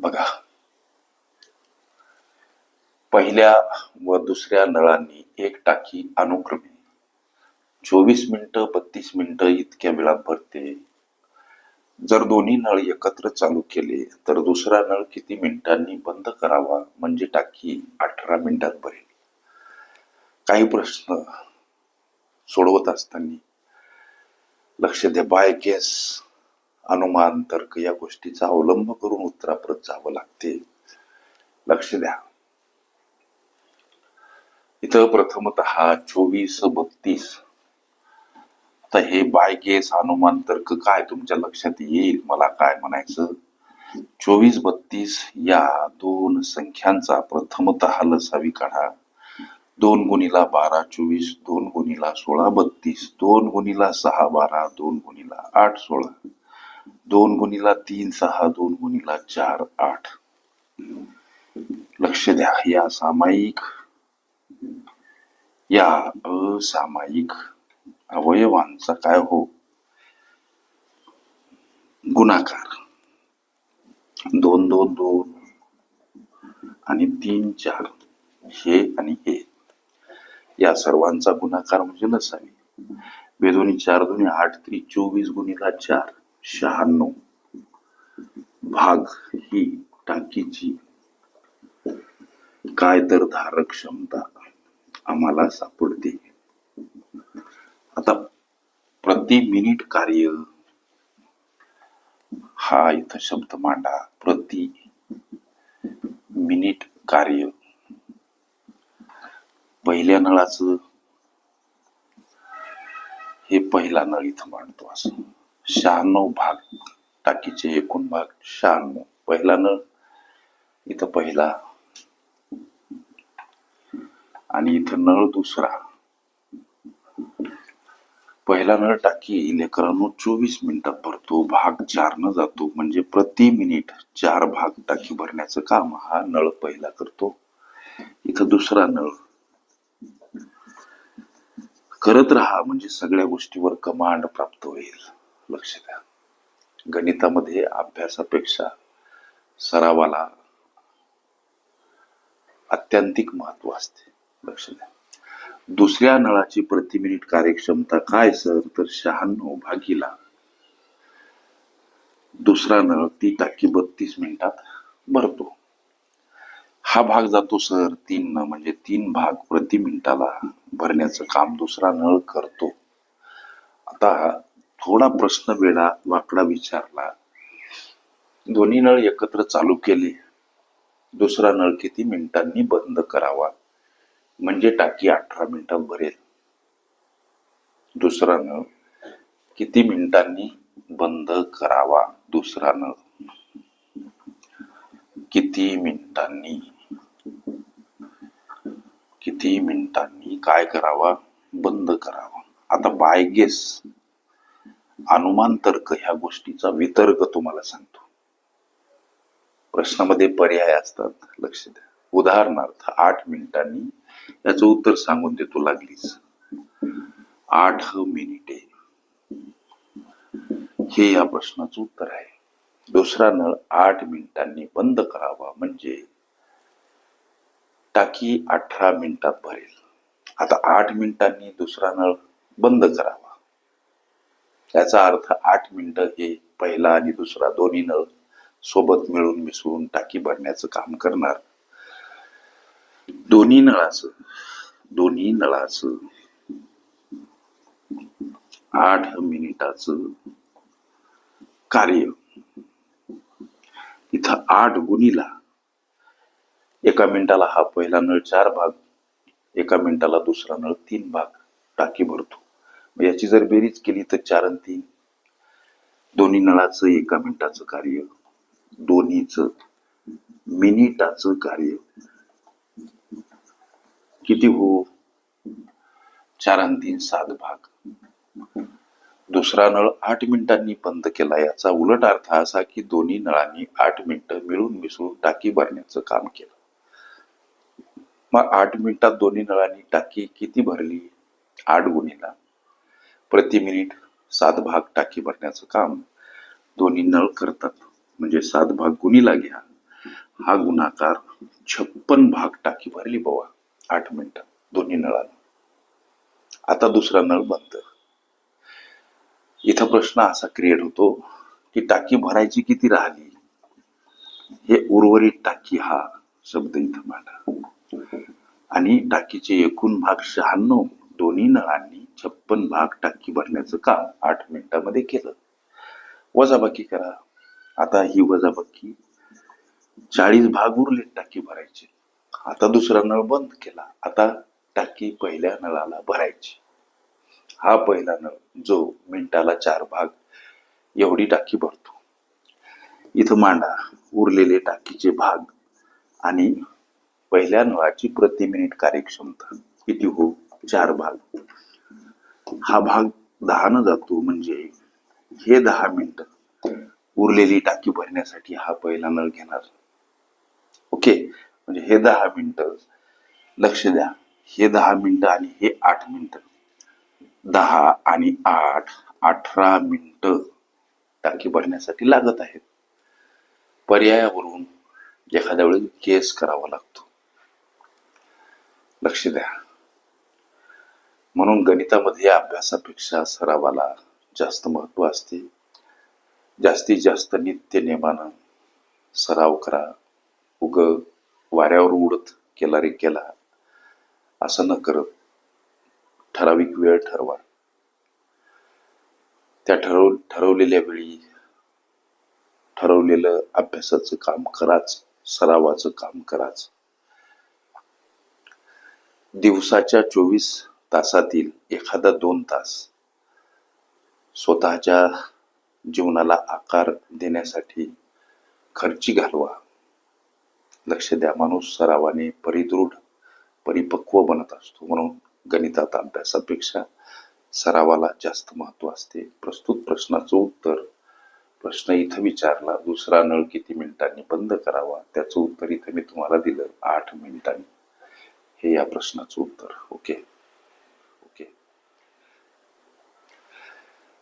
बघा. पहिल्या व दुसऱ्या नळांनी एक टाकी अनुक्रमे. चोवीस मिनिटं बत्तीस मिनिटं इतक्या वेळात भरते. जर दोन्ही नळ एकत्र चालू केले तर दुसरा नळ किती मिनिटांनी बंद करावा? म्हणजे टाकी अठरा मिनिटात भरेल. काही प्रश्न सोडवत असताना लक्ष द्या बाय केस. अनुमान तर्क या गोष्टीचा अवलंब करून उत्तराप्रत जावं लागते. लक्ष द्या. इथं प्रथमत चोवीस बत्तीस. आता हे बायगेस अनुमान तर्क काय तुमच्या लक्षात येईल? मला काय म्हणायचं? चोवीस बत्तीस या दोन संख्यांचा प्रथमत लसावी काढा. दोन गुणीला बारा चोवीस दोन गुणीला सोळा बत्तीस दोन गुणीला सहा बारा दोन गुणीला आठ सोळा. दोन गुणीला तीन सहा दोन गुणीला चार आठ. लक्ष द्या या सामायिक. या असामायिक अवयवांचा काय हो? गुणाकार. दोन दोन दोन. आणि तीन चार. हे आणि हे. या सर्वांचा गुणाकार म्हणजे नसावी बेदोनी चार दोन्ही आठ त्री चोवीस गुणीला चार. शहाण्णव. भाग ही टाकीची. काय तर धारक क्षमता आम्हाला सापडते. आता प्रति मिनिट कार्य. हा इथं शब्द मांडा. प्रति मिनिट कार्य. पहिल्या नळाचं हे पहिला नळ इथं मांडतो असं. शहाण्णव भाग टाकीचे एकूण भाग शहाण्णव. पहिला नळ इथं पहिला. आणि इथं नळ दुसरा. पहिला नळ टाकी लेकरांनो चोवीस मिनिटात भरतो भाग चार न जातो. म्हणजे प्रति मिनिट चार भाग टाकी भरण्याचं काम हा नळ पहिला करतो. इथं दुसरा नळ. करत राहा म्हणजे सगळ्या गोष्टीवर कमांड प्राप्त होईल. लक्ष द्या. गणितामध्ये अभ्यासापेक्षा सरावाला अत्यंतिक महत्त्व असते. लक्ष द्या. दुसऱ्या नळाची प्रति मिनिट कार्यक्षमता काय सर? तर शहाण्णव भागीला. दुसरा नळ ती टाकी बत्तीस मिनिटात भरतो. हा भाग जातो सर तीन न म्हणजे तीन भाग प्रति मिनिटाला भरण्याचं काम दुसरा नळ करतो. आता थोडा प्रश्न वेळा वाकडा विचारला. दोन्ही नळ एकत्र चालू केले. दुसरा नळ किती मिनिटांनी बंद करावा? म्हणजे टाकी अठरा मिनिटात भरेल. दुसरा नळ किती मिनिटांनी बंद करावा? दुसरा नळ किती मिनिटांनी? किती मिनिटांनी काय करावा? बंद करावा. आता बाय गेस अनुमान तर्क ह्या गोष्टीचा वितर्क तुम्हाला सांगतो. प्रश्नामध्ये पर्याय असतात लक्ष द्या. उदाहरणार्थ आठ मिनिटांनी याचं उत्तर सांगून देतो लागलीच. आठ मिनिटे. हे या प्रश्नाचं उत्तर आहे. दुसरा नळ आठ मिनिटांनी बंद करावा म्हणजे टाकी अठरा मिनिटात भरेल. आता आठ मिनिटांनी दुसरा नळ बंद करा. त्याचा अर्थ आठ मिनिटं हे पहिला आणि दुसरा दोन्ही नळ सोबत मिळून मिसळून टाकी भरण्याचं काम करणार. दोन्ही नळाचं दोन्ही नळाचं आठ मिनिटाचं कार्य. इथं आठ गुणीला एका मिनिटाला हा पहिला नळ चार भाग एका मिनिटाला दुसरा नळ तीन भाग टाकी भरतो. याची जर बेरीज केली तर चार आणि तीन. दोन्ही नळाचं एका मिनिटाचं कार्य दोन्हीच मिनिटाचं कार्य. किती हो? चार आणि तीन सात भाग. दुसरा नळ आठ मिनिटांनी बंद केला याचा उलट अर्थ असा की दोन्ही नळांनी आठ मिनिटं मिळून मिसळून टाकी भरण्याचं काम केलं. मग आठ मिनिटात दोन्ही नळांनी टाकी किती भरली? आठ गुणीला प्रति मिनिट सात भाग टाकी भरण्याचं काम दोन्ही नळ करतात. म्हणजे सात भाग गुणीला घ्या. हा गुणाकार छप्पन भाग टाकी भरली बवा आठ मिनिटं. दोन्ही नळाला. आता दुसरा नळ बंद. इथं प्रश्न असा क्रिएट होतो की टाकी भरायची किती राहिली? हे उर्वरित टाकी हा शब्द इथं मांडा. आणि टाकीचे एकूण भाग शहाण्णव दोन्ही नळांनी छप्पन भाग टाकी भरण्याचं काम आठ मिनिटामध्ये केलं. वजाबाकी करा. आता ही वजाबाकी चाळीस भाग उरले टाकी भरायचे. आता दुसरा नळ बंद केला. आता टाकी पहिल्या नळाला भरायची. हा पहिला नळ जो मिनिटाला चार भाग एवढी टाकी भरतो. इथं मांडा. उरलेले टाकीचे भाग आणि पहिल्या नळाची प्रति मिनिट कार्यक्षमता किती हो? चार भाग. हा भाग दहानं जातो म्हणजे हे दहा मिनिट. उरलेली टाकी भरण्यासाठी हा पहिला नळ घेणार. ओके? म्हणजे हे दहा मिनिट. लक्ष द्या. हे दहा मिनिटं आणि हे आठ मिनिटं. दहा आणि आठ अठरा मिनिटं टाकी भरण्यासाठी लागत आहेत. पर्यायावरून एखाद्या वेळेस केस करावा लागतो. लक्ष द्या. म्हणून गणितामध्ये अभ्यासापेक्षा सरावाला जास्त महत्त्व असते. जास्तीत जास्त नित्य नियमानं सराव करा. उग वाऱ्यावर उडत केला रे केला. असं न करत ठराविक वेळ ठरवा. त्या ठरव ठरवलेल्या वेळी ठरवलेलं अभ्यासाचं काम कराच. सरावाचं काम कराच. दिवसाच्या चोवीस तासातील एखादा दोन तास स्वतःच्या जीवनाला आकार देण्यासाठी खर्ची घालवा. लक्ष द्या माणूस सरावाने परिदृढ परिपक्व बनत असतो. म्हणून गणितात अभ्यासापेक्षा सरावाला जास्त महत्त्व असते. प्रस्तुत प्रश्नाचं उत्तर प्रश्न इथं विचारला दुसरा नळ किती मिनिटांनी बंद करावा? त्याचं उत्तर इथं मी तुम्हाला दिलं आठ मिनिटांनी. हे या प्रश्नाचं उत्तर ओके ओके?